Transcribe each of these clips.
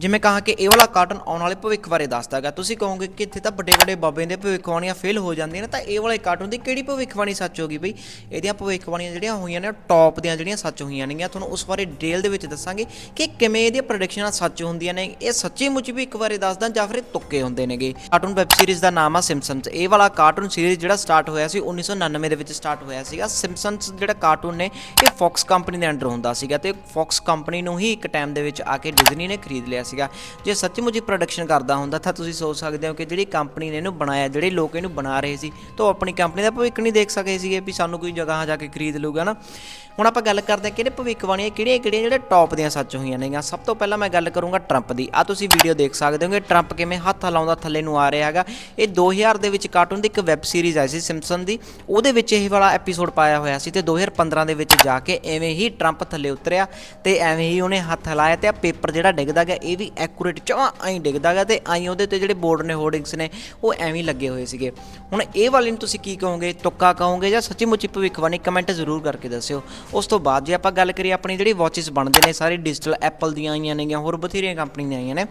ਜਿਵੇਂ ਕਹਾ ਕਿ ਇਹ ਵਾਲਾ ਕਾਰਟੂਨ ਆਉਣ ਵਾਲੇ ਭਵਿੱਖ ਬਾਰੇ ਦੱਸਦਾ ਹੈਗਾ, ਤੁਸੀਂ ਕਹੋਗੇ ਕਿ ਇੱਥੇ ਤਾਂ ਵੱਡੇ ਵੱਡੇ ਬਾਬੇ ਦੇ ਭਵਿੱਖਬਾਣੀਆਂ ਫੇਲ ਹੋ ਜਾਂਦੀਆਂ ਨੇ, ਤਾਂ ਇਹ ਵਾਲੇ ਕਾਰਟੂਨ ਦੀ ਕਿਹੜੀ ਭਵਿੱਖਬਾਣੀ ਸੱਚ ਹੋਗੀ ਬਈ? ਇਹਦੀਆਂ ਭਵਿੱਖਬਾਣੀਆਂ ਜਿਹੜੀਆਂ ਹੋਈਆਂ ਨੇ ਟੌਪ ਦੀਆਂ ਜਿਹੜੀਆਂ ਸੱਚ ਹੋਈਆਂ ਨੇਗੀਆਂ। ਤੁਹਾਨੂੰ ਉਸ ਬਾਰੇ ਡਿਟੇਲ ਦੇ ਵਿੱਚ ਦੱਸਾਂਗੇ ਕਿ ਕਿਵੇਂ ਇਹਦੀਆਂ ਪ੍ਰੈਡਿਕਸ਼ਨਾਂ ਸੱਚ ਹੁੰਦੀਆਂ ਨੇ। ਇਹ ਸੱਚੀ ਮੁੱਚ ਵੀ ਇੱਕ ਵਾਰੇ ਦੱਸਦਾ ਜਾਂ ਫਿਰ ਤੁੱਕੇ ਹੁੰਦੇ ਨੇਗੇ। ਕਾਰਟੂਨ ਵੈਬ ਸੀਰੀਜ਼ ਦਾ ਨਾਮ ਆ ਸਿਮਸਨਸ ਇਹ ਵਾਲਾ ਕਾਰਟੂਨ ਸੀਰੀਜ਼ ਜਿਹੜਾ ਸਟਾਰਟ ਹੋਇਆ ਸੀ 1999 ਦੇ ਵਿੱਚ ਸਟਾਰਟ ਹੋਇਆ ਸੀਗਾ। ਸਿਮਸਨਸ ਜਿਹੜਾ ਕਾਰਟੂਨ ਨੇ, ਇਹ ਫੌਕਸ ਕੰਪਨੀ ਦੇ ਅੰਡਰ ਹੁੰਦਾ ਸੀਗਾ ਤੇ ਫੌਕਸ ਕੰਪਨੀ ਨੂੰ ਹੀ ਇੱਕ ਟਾਈਮ ਦੇ ਵਿੱਚ ਆ ਕੇ ਡਿਜ਼ਨੀ ਨੇ ਖਰੀਦ ਲਿਆ ਸੀਗਾ। ਜੇ ਸੱਚਮੁੱਚ ਹੀ ਪ੍ਰੋਡਕਸ਼ਨ ਕਰਦਾ ਹੁੰਦਾ ਤਾਂ ਤੁਸੀਂ ਸੋਚ ਸਕਦੇ ਹੋ ਕਿ ਜਿਹੜੀ ਕੰਪਨੀ ਨੇ ਇਹਨੂੰ ਬਣਾਇਆ, ਜਿਹੜੇ ਲੋਕ ਇਹਨੂੰ ਬਣਾ ਰਹੇ ਸੀ, ਤਾਂ ਉਹ ਆਪਣੀ ਕੰਪਨੀ ਦਾ ਭਵਿੱਖ ਨਹੀਂ ਦੇਖ ਸਕੇ ਸੀਗੇ ਵੀ ਸਾਨੂੰ ਕੋਈ ਜਗ੍ਹਾ ਜਾ ਕੇ ਖਰੀਦ ਲੂਗਾ ਨਾ ਹੁਣ ਆਪਾਂ ਗੱਲ ਕਰਦੇ ਹਾਂ ਕਿਹੜੇ ਭਵਿੱਖਬਾਣੀਆਂ ਕਿਹੜੀਆਂ ਕਿਹੜੀਆਂ ਜਿਹੜੇ ਟੌਪ ਦੀਆਂ ਸੱਚ ਹੋਈਆਂ ਨੇਗੀਆਂ। ਸਭ ਤੋਂ ਪਹਿਲਾਂ ਮੈਂ ਗੱਲ ਕਰੂੰਗਾ ਟਰੰਪ ਦੀ। ਆ ਤੁਸੀਂ ਵੀਡੀਓ ਦੇਖ ਸਕਦੇ ਹੋਗੇ ਟਰੰਪ ਕਿਵੇਂ ਹੱਥ ਲਾਉਂਦਾ ਥੱਲੇ ਨੂੰ ਆ ਰਿਹਾ ਹੈਗਾ। ਇਹ 2000 ਦੇ ਵਿੱਚ ਕਾਰਟੂਨ ਦੀ ਇੱਕ ਵੈਬ ਸੀਰੀਜ਼ ਆਈ ਸੀ ਸਿੰਪਸਨ ਦੀ। ਉਹਦੇ ਵਿੱਚ ਇਹ ਵਾਲਾ ਐਪੀਸੋਡ ਪਾਇਆ ਹੋਇਆ ਸੀ ਤੇ 2015 ਦੇ ਵਿੱਚ ਜਾ ਕੇ ਐਵੇਂ ਹੀ ਟਰੰਪ ਥੱਲੇ ਉਤਰਿਆ ਤੇ ਐਵੇਂ ਹੀ ਉਹਨੇ ਹੱਥ ਲਾਇਆ ਤੇ ਆ ਪੇਪਰ ਜਿਹੜਾ ਡਿੱਗਦਾ ਗਿਆ ਇਹ ਵੀ ਐਕੂਰੇਟ ਜਮਾਂ ਐਂ ਡਿੱਗਦਾ ਗਿਆ ਤੇ ਆਈ ਉਹਦੇ ਤੇ ਜਿਹੜੇ ਬੋਰਡ ਨੇ ਹੋਰਡਿੰਗਸ ਨੇ, ਉਹ ਐਵੇਂ ਲੱਗੇ ਹੋਏ ਸੀਗੇ। ਹੁਣ ਇਹ ਵਾਲੇ ਨੂੰ ਤੁਸੀਂ ਕੀ ਕਹੋਗੇ? ਤੁੱਕਾ ਕਹੋਗੇ ਜਾਂ ਸੱਚੀ ਮੁੱਚੀ ਭਵਿੱਖਬਾਣੀ ਕਮੈਂਟ ਜ਼ਰੂਰ ਕਰਕੇ ਦੱਸਿਓ। ਉਸ ਤੋਂ ਬਾਅਦ ਜੇ ਆਪਾਂ ਗੱਲ ਕਰੀਏ ਆਪਣੀ ਜਿਹੜੀ ਵਾਚਸ ਬਣਦੇ ਨੇ, ਸਾਰੇ ਡਿਜੀਟਲ ਐਪਲ ਦੀਆਂ ਆਈਆਂ ਨੇਗੀਆਂ, ਹੋਰ ਬਥੇਰੀਆਂ ਕੰਪਨੀ ਦੀਆਂ ਆਈਆਂ ਨੇ,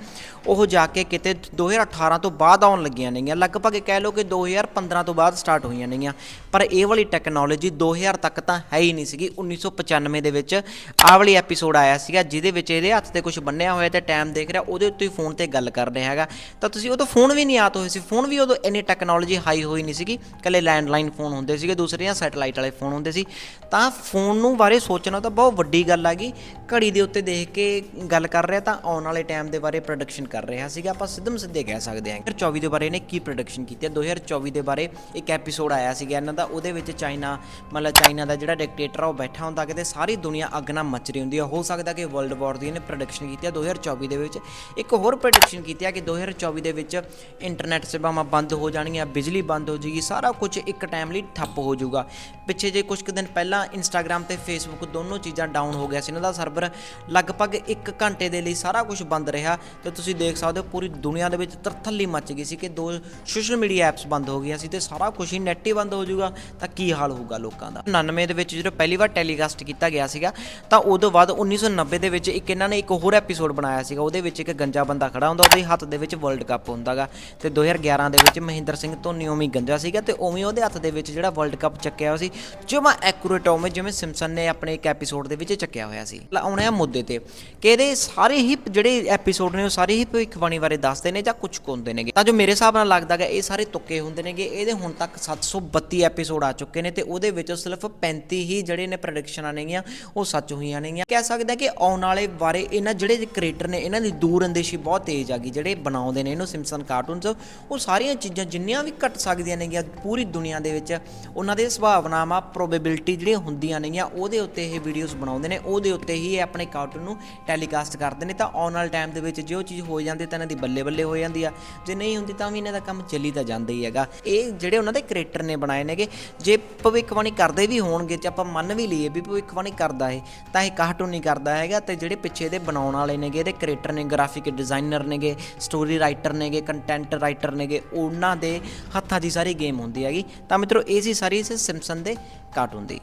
ਉਹ ਜਾ ਕੇ ਕਿਤੇ 2018 ਤੋਂ ਬਾਅਦ ਆਉਣ ਲੱਗੀਆਂ ਨੇਗੀਆਂ। ਲਗਭਗ ਕਹਿ ਲਓ ਕਿ 2015 ਤੋਂ ਬਾਅਦ ਸਟਾਰਟ ਹੋਈਆਂ ਨੇਗੀਆਂ। ਪਰ ਇਹ ਵਾਲੀ ਟੈਕਨੋਲੋਜੀ 2000 ਤੱਕ ਤਾਂ ਹੈ ਹੀ ਨਹੀਂ ਸੀਗੀ। 1995 ਦੇ ਵਿੱਚ ਆਹ ਵਾਲੀ ਐਪੀਸੋਡ ਆਇਆ ਸੀਗਾ, ਜਿਹਦੇ ਵਿੱਚ ਇਹਦੇ ਹੱਥ ਤੇ ਕੁਝ ਬੰਨਿਆ ਹੋਇਆ ਤੇ ਟਾਈਮ ਦੇਖ ਰਿਹਾ, ਉਹਦੇ ਉੱਤੇ ਫੋਨ ਤੇ ਗੱਲ ਕਰ ਰਿਹਾ ਹੈਗਾ। ਤਾਂ ਤੁਸੀਂ ਉਦੋਂ ਫੋਨ ਵੀ ਨਹੀਂ ਆਤ ਹੋਏ ਸੀ। ਫੋਨ ਵੀ ਉਦੋਂ ਇੰਨੀ ਟੈਕਨੋਲੋਜੀ ਹਾਈ ਹੋਈ ਨਹੀਂ ਸੀਗੀ। ਕੱਲੇ ਲੈਂਡਲਾਈਨ ਫੋਨ ਹੁੰਦੇ ਸੀਗੇ ਦੂਸਰੇ ਜਾਂ ਸੈਟਲਾਈਟ ਵਾਲੇ ਫੋਨ ਹੁੰਦੇ ਸੀ। ਤਾਂ ਫੋਨ ਨੂੰ ਬਾਰੇ ਸੋਚਣਾ ਤਾਂ ਬਹੁਤ ਵੱਡੀ ਗੱਲ ਆ ਆਗੀ ਘੜੀ ਦੇ ਉੱਤੇ ਦੇਖ ਕੇ ਗੱਲ ਕਰ ਰਿਹਾ ਤਾਂ ਆਉਣ ਵਾਲੇ ਟਾਈਮ ਦੇ ਬਾਰੇ ਪ੍ਰੋਡਕਸ਼ਨ ਕਰ ਰਿਹਾ ਸੀਗਾ। ਆਪਾਂ ਸਿੱਧਮ ਸਿੱਧੇ ਕਹਿ ਸਕਦੇ ਹਾਂ। 2024 ਦੇ ਬਾਰੇ ਇਹਨੇ ਕੀ ਪ੍ਰੋਡਕਸ਼ਨ ਕੀਤੀ ਹੈ 2024 ਦੇ ਬਾਰੇ ਇੱਕ ਐਪੀਸੋਡ ਆਇਆ ਸੀਗਾ ਇਹਨਾਂ ਦਾ। ਉਹਦੇ ਵਿੱਚ ਚਾਈਨਾ, ਮਤਲਬ ਚਾਈਨਾ ਦਾ ਜਿਹੜਾ ਡਿਕਟੇਟਰ ਆ, ਉਹ ਬੈਠਾ ਹੁੰਦਾ। ਕਿਤੇ ਸਾਰੀ ਦੁਨੀਆ ਅੱਗ ਨਾਲ ਮੱਚ ਰਹੀ ਹੁੰਦੀ ਆ। ਹੋ ਸਕਦਾ ਕਿ ਵਰਲਡ ਵਾਰ ਦੀ ਇਹਨੇ ਪ੍ਰੋਡਕਸ਼ਨ ਕੀਤੀ ਹੈ 2024 ਦੇ ਵਿੱਚ ਇੱਕ ਹੋਰ ਪ੍ਰੋਡਕਸ਼ਨ ਕੀਤੀ ਹੈ ਕਿ 2024 ਦੇ ਵਿੱਚ ਇੰਟਰਨੈਟ ਸੇਵਾਵਾਂ ਬੰਦ ਹੋ ਜਾਣਗੀਆਂ, ਬਿਜਲੀ ਬੰਦ ਹੋ ਜਾਏਗੀ, ਸਾਰਾ ਕੁਝ ਇੱਕ ਟਾਈਮ ਲਈ ਠੱਪ ਹੋ ਜਾਊਗਾ। ਪਿੱਛੇ ਜੇ ਕੁਝ ਕੁ ਦਿਨ ਪਹਿਲਾਂ ਇੰਸਟਾਗ੍ਰam ਤੇ ਫੇਸਬੁੱਕ ਦੋਨੋਂ ਚੀਜ਼ਾਂ ਡਾਊਨ ਹੋ ਗਿਆ ਸੀ। ਇਹਨਾਂ ਦਾ ਸਰਵਰ ਲਗਭਗ 1 ਘੰਟੇ ਦੇ ਲਈ ਸਾਰਾ ਕੁਝ ਬੰਦ ਰਿਹਾ ਤੇ ਤੁਸੀਂ ਦੇਖ ਸਕਦੇ ਹੋ ਪੂਰੀ ਦੁਨੀਆ ਦੇ ਵਿੱਚ ਤਰਥੱਲੀ ਮੱਚ ਗਈ ਸੀ ਕਿ ਦੋ ਸੋਸ਼ਲ ਮੀਡੀਆ ਐਪਸ ਬੰਦ ਹੋ ਗਈਆਂ ਸੀ ਤੇ ਸਾਰਾ ਕੁਝ ਹੀ ਨੈਟ ਹੀ ਬੰਦ ਹੋ ਜਾਊਗਾ। ਤਾਂ ਕੀ ਹਾਲ ਹੋਊਗਾ ਲੋਕਾਂ ਦਾ? 99 ਦੇ ਵਿੱਚ ਜਦੋਂ ਪਹਿਲੀ ਵਾਰ ਟੈਲੀਕਾਸਟ ਕੀਤਾ ਗਿਆ ਸੀਗਾ, ਤਾਂ ਉਦੋਂ ਬਾਅਦ 1990 ਦੇ ਵਿੱਚ ਇੱਕ ਇਹਨਾਂ ਨੇ ਇੱਕ ਹੋਰ ਐਪੀਸੋਡ ਬਣਾਇਆ ਸੀਗਾ, ਉਹਦੇ ਵਿੱਚ ਇੱਕ ਗੰਜਾ ਬੰਦਾ ਖੜਾ ਹੁੰਦਾ, ਉਹਦੇ ਹੱਥ ਦੇ ਵਿੱਚ ਵਰਲਡ ਕੱਪ ਹੁੰਦਾਗਾ। ਤੇ 2011 ਦੇ ਵਿੱਚ ਮਹਿੰਦਰ ਸਿੰਘ ਧੋਨੀ ਉਵੇਂ ਗੰਜਾ ਸੀਗਾ ਤੇ ਉਵੇਂ ਉਹਦੇ ਹੱਥ ਦੇ ਵਿੱਚ ਜਿਹੜਾ ਵਰਲਡ ਕੱਪ ਚੱਕਿਆ ਹੋਇਆ ਸੀ, ਜਮਾ ਐਕੂਰੇਟ ਉਵੇਂ ਜਿਵੇਂ ਸਿੰਪਸਨ ਨੇ ਆਪਣੇ ਇੱਕ ਐਪੀਸੋਡ ਦੇ ਵਿੱਚ ਚੱਕਿਆ ਹੋਇਆ ਸੀ। ਆਉਣੇ ਆ ਮੁੱਦੇ ਤੇ, ਕਿ ਇਹਦੇ ਸਾਰੇ ਹੀ ਜਿਹੜੇ ਐਪੀਸੋਡ ਨੇ ਉਹ ਸਾਰੇ ਹੀ ਭਵਿੱਖਬਾਣੀ ਬਾਰੇ ਦੱਸਦੇ ਨੇ ਜਾਂ ਕੁਝ ਹੁੰਦੇ ਨੇਗੇ। ਤਾਂ ਜੋ ਮੇਰੇ ਹਿਸਾਬ ਨਾਲ ਲੱਗਦਾ ਇਹ ਸਾਰੇ ਤੁੱਕੇ ਹੁੰਦੇ ਨੇਗੇ। ਇਹਦੇ ਹੁਣ ਤੱਕ 732 ਐਪੀਸੋਡ ਆ ਚੁੱਕੇ ਨੇ ਤੇ ਉਹਦੇ ਵਿੱਚੋਂ ਸਿਰਫ 35 ਹੀ ਜਿਹੜੇ ਨੇ ਪ੍ਰੈਡਿਕਸ਼ਨਾਂ ਨੇਗੀਆਂ, ਉਹ ਸੱਚ ਹੋਈਆਂ ਨੇਗੀਆਂ। ਕਹਿ ਸਕਦੇ ਕਿ ਆਉਣ ਵਾਲੇ ਬਾਰੇ ਇਹਨਾਂ ਜਿਹੜੇ ਕ੍ਰੀਏਟਰ ਨੇ, ਇਹਨਾਂ ਇਹਨਾਂ ਦੀ ਦੂਰ ਅੰਦੇਸ਼ੀ ਬਹੁਤ ਤੇਜ਼ ਆ ਗਈ, ਜਿਹੜੇ ਬਣਾਉਂਦੇ ਨੇ ਇਹਨੂੰ ਸਿਮਸਨ ਕਾਰਟੂਨਸ ਉਹ ਸਾਰੀਆਂ ਚੀਜ਼ਾਂ ਜਿੰਨੀਆਂ ਵੀ ਘਟ ਸਕਦੀਆਂ ਨੇਗੀਆਂ ਪੂਰੀ ਦੁਨੀਆ ਦੇ ਵਿੱਚ, ਉਹਨਾਂ ਦੇ ਸੁਭਾਵਨਾਵਾਂ ਪ੍ਰੋਬੇਬਿਲਿਟੀ ਜਿਹੜੀਆਂ ਹੁੰਦੀਆਂ ਨੇਗੀਆਂ, ਉਹਦੇ ਉੱਤੇ ਇਹ ਵੀਡੀਓਜ਼ ਬਣਾਉਂਦੇ ਨੇ, ਉਹਦੇ ਉੱਤੇ ਹੀ ਇਹ ਆਪਣੇ ਕਾਰਟੂਨ ਨੂੰ ਟੈਲੀਕਾਸਟ ਕਰਦੇ ਨੇ, ਤਾਂ ਆਉਣ ਵਾਲੇ ਟਾਈਮ ਦੇ ਵਿੱਚ ਜੇ ਉਹ ਚੀਜ਼ ਹੋ ਜਾਂਦੀ ਤਾਂ ਇਹਨਾਂ ਦੀ ਬੱਲੇ ਬੱਲੇ ਹੋ ਜਾਂਦੀ ਆ, ਜੇ ਨਹੀਂ ਹੁੰਦੀ ਤਾਂ ਵੀ ਇਹਨਾਂ ਦਾ ਕੰਮ ਚੱਲੀ ਤਾਂ ਜਾਂਦਾ ਹੀ ਹੈਗਾ। ਇਹ ਜਿਹੜੇ ਉਹਨਾਂ ਦੇ ਕ੍ਰੀਏਟਰ ਨੇ ਬਣਾਏ ਨੇਗੇ, ਜੇ ਭਵਿੱਖਬਾਣੀ ਕਰਦੇ ਵੀ ਹੋਣਗੇ, ਜੇ ਆਪਾਂ ਮੰਨ ਵੀ ਲਈਏ ਵੀ ਭਵਿੱਖਬਾਣੀ ਕਰਦਾ ਹੈ ਤਾਂ ਇਹ ਕਾਰਟੂਨ ਨਹੀਂ ਕਰਦਾ ਹੈਗਾ, ਤੇ ਜਿਹੜੇ ਪਿੱਛੇ ਇਹਦੇ ਬਣਾਉਣ ਵਾਲੇ ਨੇਗੇ, ਇਹਦੇ ਕ੍ਰੀਏਟਰ ਨੇ ਗ੍ਰਾਫਿਕ ਡਿਜ਼ਾਈਨਰ ਨੇਗੇ ਸਟੋਰੀ ਰਾਈਟਰ ਨੇਗੇ ਕੰਟੈਂਟ ਰਾਈਟਰ ਨੇਗੇ, ਉਹਨਾਂ ਦੇ ਹੱਥਾਂ ਦੀ ਸਾਰੀ ਗੇਮ ਹੁੰਦੀ ਹੈਗੀ। ਤਾਂ ਮਿੱਤਰੋ, ਇਹ ਸੀ ਸਾਰੀ ਇਸ ਸਿੰਪਸਨ ਦੇ ਕਾਰਟੂਨ ਦੀ।